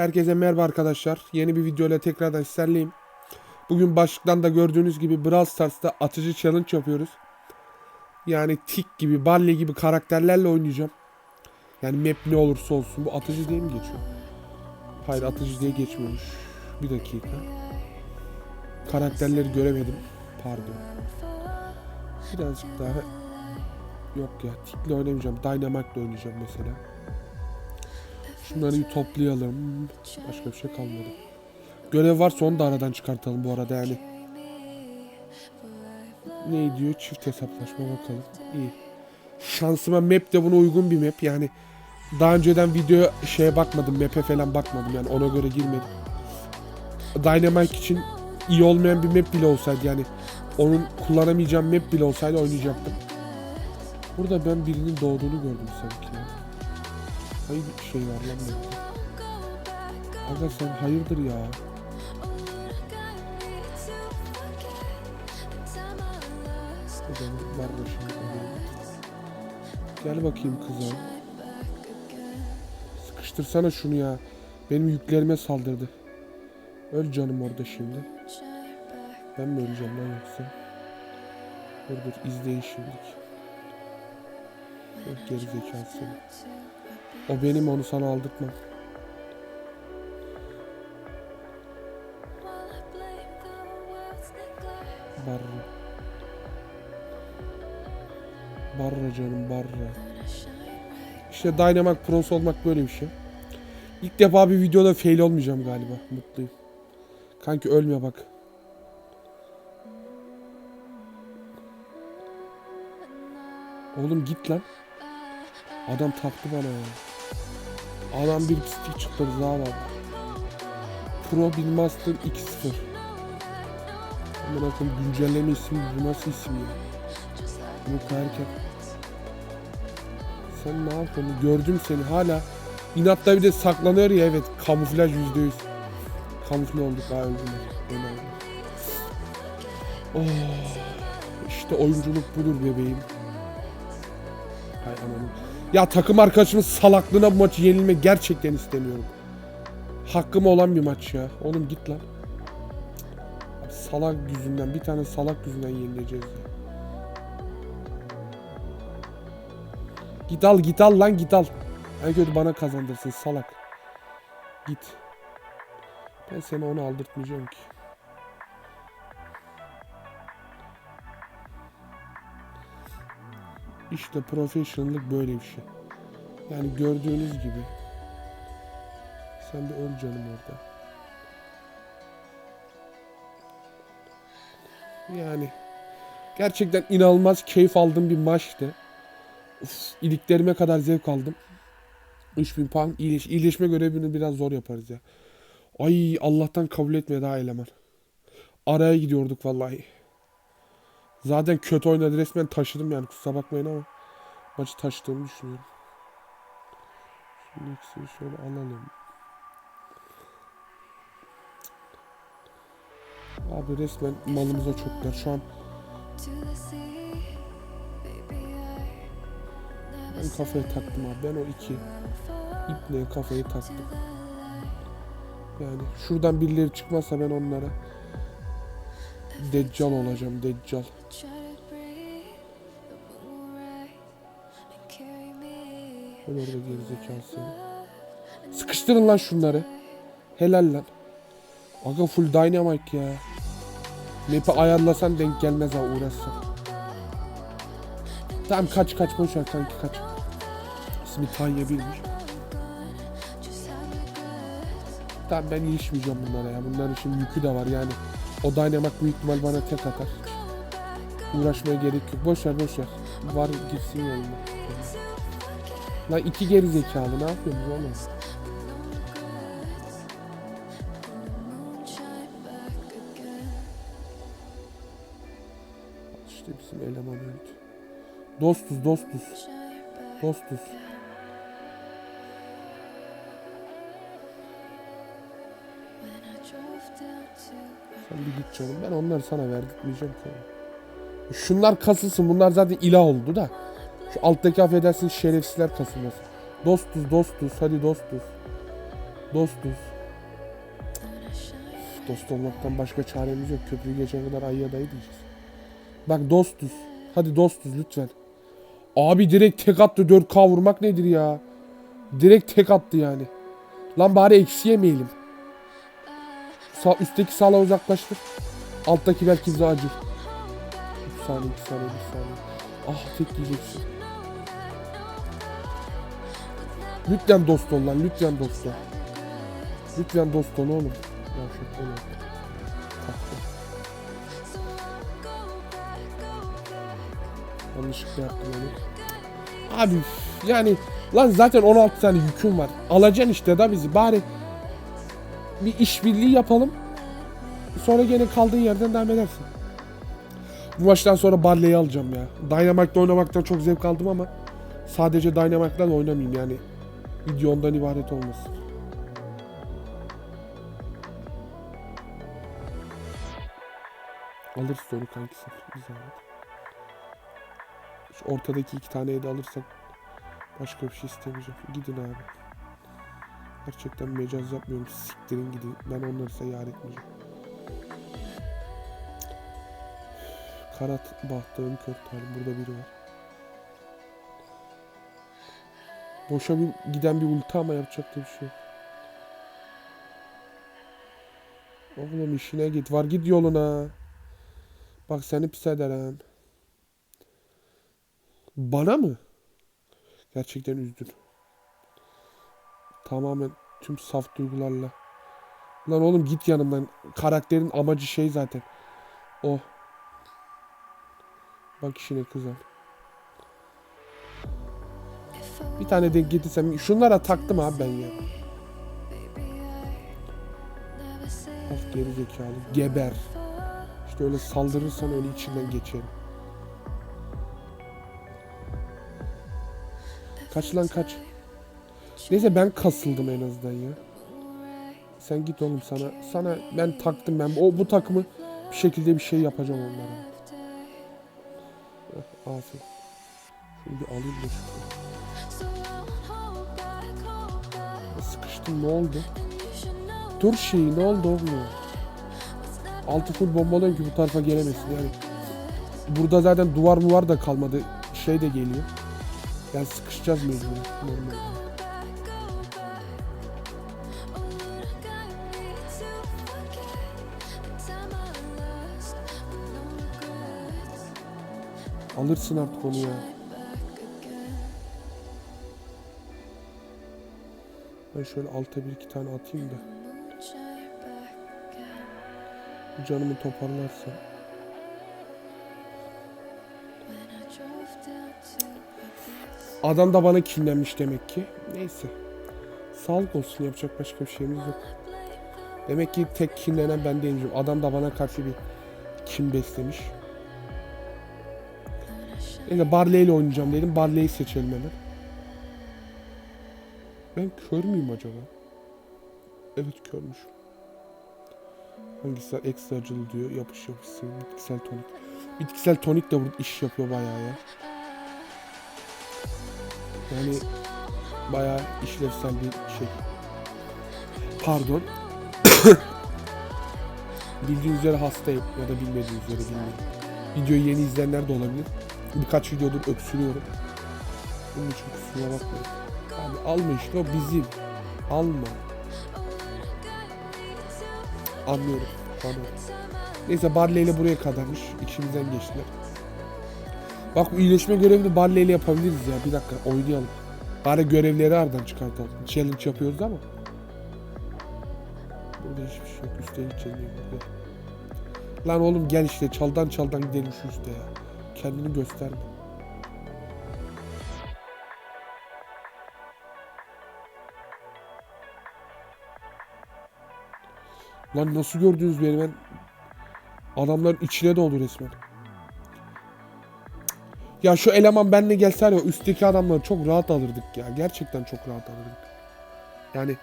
Herkese merhaba arkadaşlar. Yeni bir video ile tekrardan sizlerleyim. Bugün başlıktan da gördüğünüz gibi Brawl Stars'ta atıcı challenge yapıyoruz. Yani tik gibi, balye gibi karakterlerle oynayacağım. Yani map ne olursa olsun. Bu atıcı diye mi geçiyor? Hayır atıcı diye geçmiyormuş. Bir dakika. Karakterleri göremedim. Pardon. Birazcık daha... Yok ya tikle oynamayacağım. Dynamite'le oynayacağım mesela. Şunları bir toplayalım. Başka bir şey kalmadı. Görev varsa onu da aradan çıkartalım bu arada yani. Ne diyor? Çift hesaplaşma bakalım. İyi. Şansıma map de buna uygun bir map. Yani daha önceden video şeye bakmadım. Map'e falan bakmadım. Yani ona göre girmedim. Dynamite için iyi olmayan bir map bile olsaydı yani onun kullanamayacağım map bile olsaydı oynayacaktım. Burada ben birinin doğduğunu gördüm sanki ya. Hayır bir şey var lan. Aga sen hayırdır ya. Adamın var başında. Gel bakayım kızım. Sıkıştırsana şunu ya. Benim yüklerime saldırdı. Öl canım orada şimdi. Ben mi öleceğim lan yoksa? Dur dur izleyin şimdilik. Yok geri zekalı. O benim onu sana aldırtma. Barra. Barra canım barra. İşte Dynamax Pros olmak böyle bir şey. İlk defa bir videoda fail olmayacağım galiba. Mutluyum. Kanki ölme bak. Oğlum git lan. Adam taktı bana ya. Adam bir pislik çıktı Rıza var. Pro Bilmaster 2.0. Aman akım güncelleme ismi bu nasıl isim ya? Bu erkek. Sen ne yapıyorsun? Gördüm seni hala. İnatta bir de saklanıyor ya evet. Kamuflaj yüzde yüz. Kamufle olduk ha öldüler. Oh, işte oyunculuk budur bebeğim. Hay ananı. Ya takım arkadaşımın salaklığına bu maçı yenilmek gerçekten istemiyorum. Hakkım olan bir maç ya. Oğlum git lan. Salak yüzünden bir tane salak yüzünden yenileceğiz ya. Git al git al lan git al. En kötü bana kazandırsın salak. Git. Ben seni onu aldırtmayacağım ki. İşte professionallık böyle bir şey. Yani gördüğünüz gibi. Sen bir öl canım orada. Yani gerçekten inanılmaz keyif aldığım bir maçtı. Uf, iliklerime kadar zevk aldım. 3000 puan iyileş, iyileşme görevini biraz zor yaparız ya. Ay Allah'tan kabul etmedi daha eleman. Araya gidiyorduk vallahi. Zaten kötü oynadı resmen taşıdım yani kusura bakmayın ama maçı taşıdığımı düşünüyorum. Şimdi ikisini şöyle alalım. Abi resmen malımıza çöktüler. Şu an ben kafaya taktım abi. Ben o iki iple kafayı taktım. Yani şuradan birileri çıkmazsa ben onlara Deccal olacağım Deccal. Ben orada gerizekalı seni. Sıkıştırın lan şunları. Helal lan. Aga full dynamite ya. Map'i ayarlasan denk gelmez ha uğraşsan. Tamam kaç kaç boş ver kanki kaç. İsmi Tanya bilmiş. Tamam ben ilişmeyeceğim bunlara ya. Bunların şimdi yükü de var yani. O Dynamax büyük ihtimal bana tek atar. Uğraşmaya gerek yok. Boş ver boş ver. Var gitsin yoluna. Lan iki geri zekalı ne yapıyorsunuz oğlum? İşte bizim eleman öldü. Dostuz dostuz. Dostuz. Sen bir git canım. Ben onları sana verdirtmeyeceğim ki. Şunlar kasılsın. Bunlar zaten ilah oldu da. Şu alttaki affedersin şerefsizler kasılmasın. Dostuz dostuz. Hadi dostuz. Dostuz. Dost olmaktan başka çaremiz yok. Köprüyü geçene kadar ayıya dayı diyeceğiz. Bak dostuz. Hadi dostuz lütfen. Abi direkt tek attı 4K vurmak nedir ya? Direkt tek attı yani. Lan bari eksi yemeyelim. Sağ, üstteki sağla uzaklaştır. Alttaki belki bize acır. 3 saniye 2 saniye 1 saniye. Ah tek yiyeceksin. Lütfen dost ol lan lütfen dost ol. Lütfen dost ol oğlum. Ya şu oğlum. Yanlışlıkla yaptım onu. Abi yani lan zaten 16 tane yüküm var. Alacaksın işte da bizi bari bir işbirliği yapalım. Sonra gene kaldığın yerden devam edersin. Bu maçtan sonra Barley'i alacağım ya. Dynamite'da oynamaktan çok zevk aldım ama sadece Dynamite'da da oynamayayım yani. Video ondan ibaret olmasın. Alırız onu kankisi. Bir zahmet. Şu ortadaki iki taneyi de alırsak başka bir şey istemeyeceğim. Gidin abi. Gerçekten mecaz yapmıyorum. Siktirin gidin. Ben onları yar etmeyeceğim. Karat bahtığım kör talim. Burada biri var. Boşa bir giden bir ulti ama yapacak da bir şey yok. Oğlum işine git. Var git yoluna. Bak seni pis ederim. Bana mı? Gerçekten üzdün. Tamamen tüm saf duygularla. Lan oğlum git yanımdan. Karakterin amacı şey zaten. O. Bak işine kızım. Bir tane denk getirsem. Şunlara taktım abi ben ya. Of geri zekalı. Geber. İşte öyle saldırırsan öyle içinden geçerim. Kaç lan kaç. Neyse ben kasıldım en azından ya. Sen git oğlum sana. Sana ben taktım ben. O bu takımı bir şekilde bir şey yapacağım onlara. Heh, Aferin. Şunu bir alayım da şu. Sıkıştım ne oldu? Dur şeyi ne oldu oğlum? Altı full bombalıyım ki bu tarafa gelemesin yani. Burada zaten duvar muvar da kalmadı. Şey de geliyor. Yani sıkışacağız mecburen. Normal. Alırsın artık onu ya. Ben şöyle alta bir iki tane atayım da. Bu Canımı toparlarsa. Adam da bana kinlenmiş demek ki. Neyse. Sağlık olsun yapacak başka bir şeyimiz yok. Demek ki tek kinlenen ben değilim. Adam da bana karşı bir kin beslemiş. Neyse Barley ile oynayacağım dedim. Barley'i seçelim hemen. Ben kör müyüm acaba? Evet körmüş. Hangisi ekstra acılı diyor. Yapış yapış seviyor. Bitkisel tonik. Bitkisel tonik de burada iş yapıyor bayağı ya. Yani bayağı işlevsel bir şey. Pardon. Bildiğiniz üzere hastayım ya da bilmediğiniz üzere bilmiyorum. Videoyu yeni izleyenler de olabilir. Birkaç videodur öksürüyorum. Bunun için kusura bakmayın. Abi alma işte o bizim. Alma. Anlıyorum. Pardon. Neyse Barley ile buraya kadarmış. İçimizden geçtiler. Bak iyileşme görevini Barley ile yapabiliriz ya. Bir dakika oynayalım. Bari görevleri aradan çıkartalım. Challenge yapıyoruz ama. Burada hiçbir şey yok. Gideceğiz. Gel. Lan oğlum gel işte çaldan çaldan gidelim şu üste ya. Kendini gösterme. Lan nasıl gördünüz beni ben? Adamların içine doldu resmen. Ya şu eleman benle gelse ya üstteki adamları çok rahat alırdık ya. Gerçekten çok rahat alırdık. Yani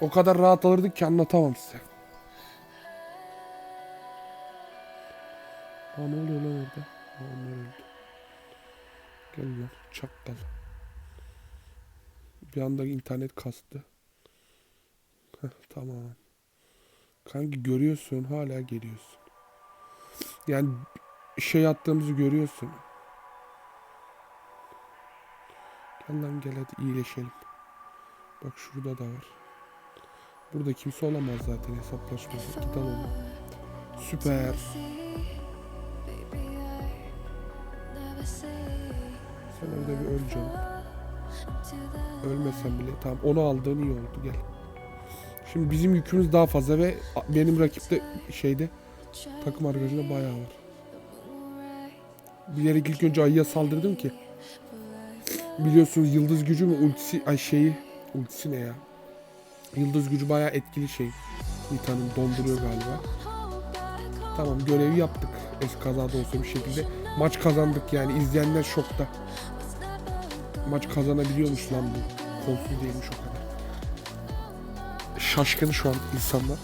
o kadar rahat alırdık ki anlatamam size. Aa ne oluyor lan orada? Öldü. Gel lan çakkal. Bir anda internet kastı. Heh, tamam. Kanki görüyorsun hala geliyorsun. Yani şey attığımızı görüyorsun. Gel lan gel hadi iyileşelim. Bak şurada da var. Burada kimse olamaz zaten hesaplaşmada. Git al onu. Süper. Orada bir öl canım. Ölmesen bile. Tamam onu aldığın iyi oldu gel. Şimdi bizim yükümüz daha fazla ve benim rakipte şeyde takım arkadaşında bayağı var. Bilerek ilk önce ayıya saldırdım ki. Biliyorsunuz yıldız gücü mü ultisi ay şeyi ultisi ne ya? Yıldız gücü bayağı etkili şey. Nita'nın donduruyor galiba. Tamam görevi yaptık. Es kazada olsa bir şekilde. Maç kazandık yani izleyenler şokta. Maç kazanabiliyormuş lan bu. Kolsuz değilmiş o kadar. Şaşkın şu an insanlar.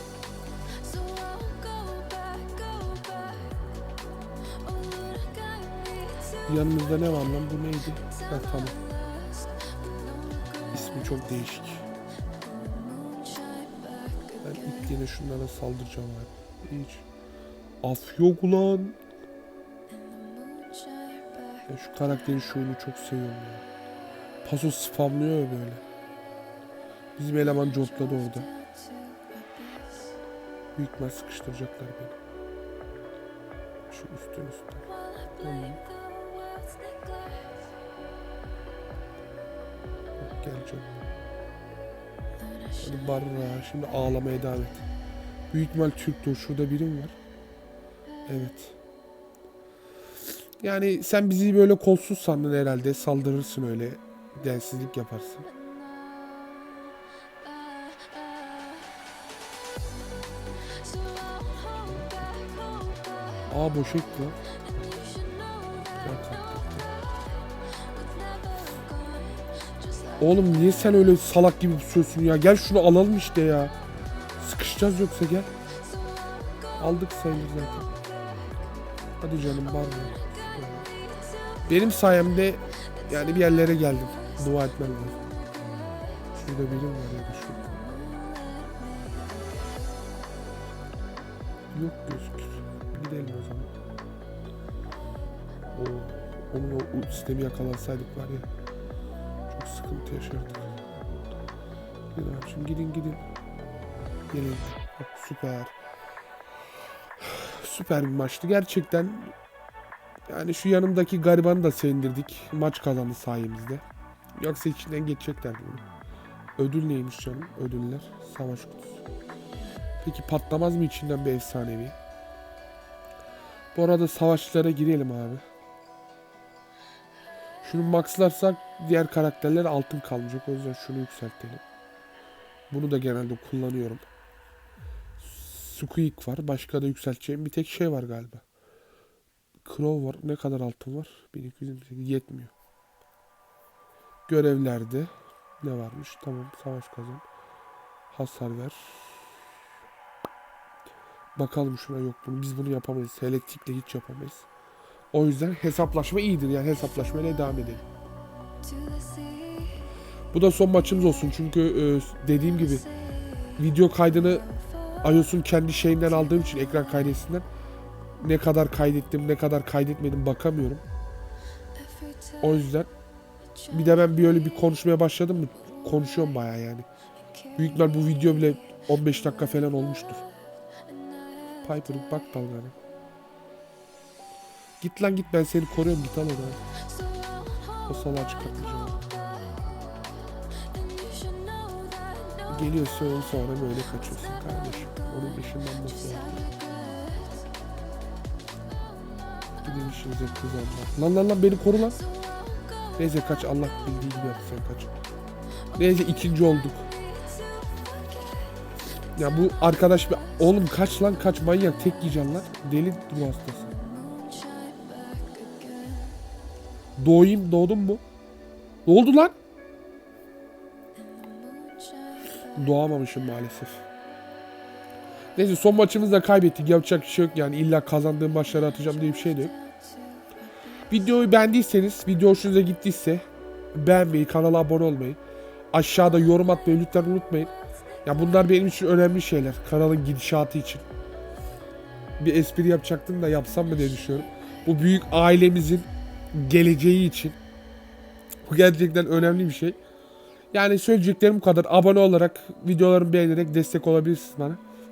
Yanımızda ne var lan bu neydi? Ha tamam. İsmi çok değişik. Ben ilk yine şunlara saldıracağım abi. Hiç. Af yok ulan. Ya şu karakterin şuyunu çok seviyorum ya. Paso spamlıyor böyle. Bizim eleman jotladı orada. Büyük ihtimal sıkıştıracaklar beni. Şu üstün üstüne. Tamam. Gel canım. Hadi barra. Şimdi ağlamaya devam et. Büyük ihtimal Türk'tür. Şurada birim var. Evet. Yani sen bizi böyle kolsuz sandın herhalde. Saldırırsın öyle. Densizlik yaparsın. Aa boş etti. Gel kalk. Oğlum niye sen öyle salak gibi pusuyorsun ya? Gel şunu alalım işte ya. Sıkışacağız yoksa gel. Aldık sayılır zaten. Hadi canım mı? Benim sayemde yani bir yerlere geldim. Dua etmem lazım. Şurada birim var ya da şu. Yok gözükür. Gidelim o zaman. O, onun o sistemi yakalansaydık var ya. Çok sıkıntı yaşardık. Gidin abi şimdi gidin gidin. Gelin. Süper. Süper bir maçtı. Gerçekten yani şu yanımdaki garibanı da sevindirdik. Maç kazandı sayemizde. Yoksa içinden geçeceklerdi bunu. Ödül neymiş canım? Ödüller. Savaş kutusu. Peki patlamaz mı içinden bir efsanevi? Bu arada savaşçılara girelim abi. Şunu maxlarsak diğer karakterler altın kalmayacak. O yüzden şunu yükseltelim. Bunu da genelde kullanıyorum. Squeak var. Başka da yükselteceğim bir tek şey var galiba. Crow var. Ne kadar altın var? 1228 yetmiyor. Görevlerde ne varmış? Tamam savaş kazan. Hasar ver. Bakalım şuna yok bunu. Biz bunu yapamayız. Elektrikle hiç yapamayız. O yüzden hesaplaşma iyidir. Yani hesaplaşmaya devam edelim. Bu da son maçımız olsun. Çünkü e, dediğim gibi video kaydını iOS'un kendi şeyinden aldığım için ekran kaydesinden ne kadar kaydettim ne kadar kaydetmedim bakamıyorum. O yüzden bir de ben bir öyle bir konuşmaya başladım mı konuşuyorum bayağı yani. Büyük ihtimal bu video bile 15 dakika falan olmuştur. Piper bak dalgana. Git lan git ben seni koruyorum git al onu. O salağı çıkartmayacağım. Geliyorsun sonra böyle kaçıyorsun kardeşim. Onun ışınlanması var. Gidin işinize kız Allah. Lan lan lan beni koru lan. Neyse kaç Allah bildiği gibi yap sen kaç. Neyse ikinci olduk. Ya bu arkadaş bir... Oğlum kaç lan kaç manyak tek yiyeceksin lan. Deli bu hastası. Doğayım doğdum mu? Ne oldu lan? Doğamamışım maalesef. Neyse son maçımızı da kaybettik. Yapacak bir şey yok yani. illa kazandığım maçları atacağım diye bir şey de yok. Videoyu beğendiyseniz, video hoşunuza gittiyse beğenmeyi, kanala abone olmayı, aşağıda yorum atmayı lütfen unutmayın. Ya bunlar benim için önemli şeyler. Kanalın gidişatı için. Bir espri yapacaktım da yapsam mı diye düşünüyorum. Bu büyük ailemizin geleceği için. Bu gerçekten önemli bir şey. Yani söyleyeceklerim bu kadar. Abone olarak, videolarımı beğenerek destek olabilirsiniz bana.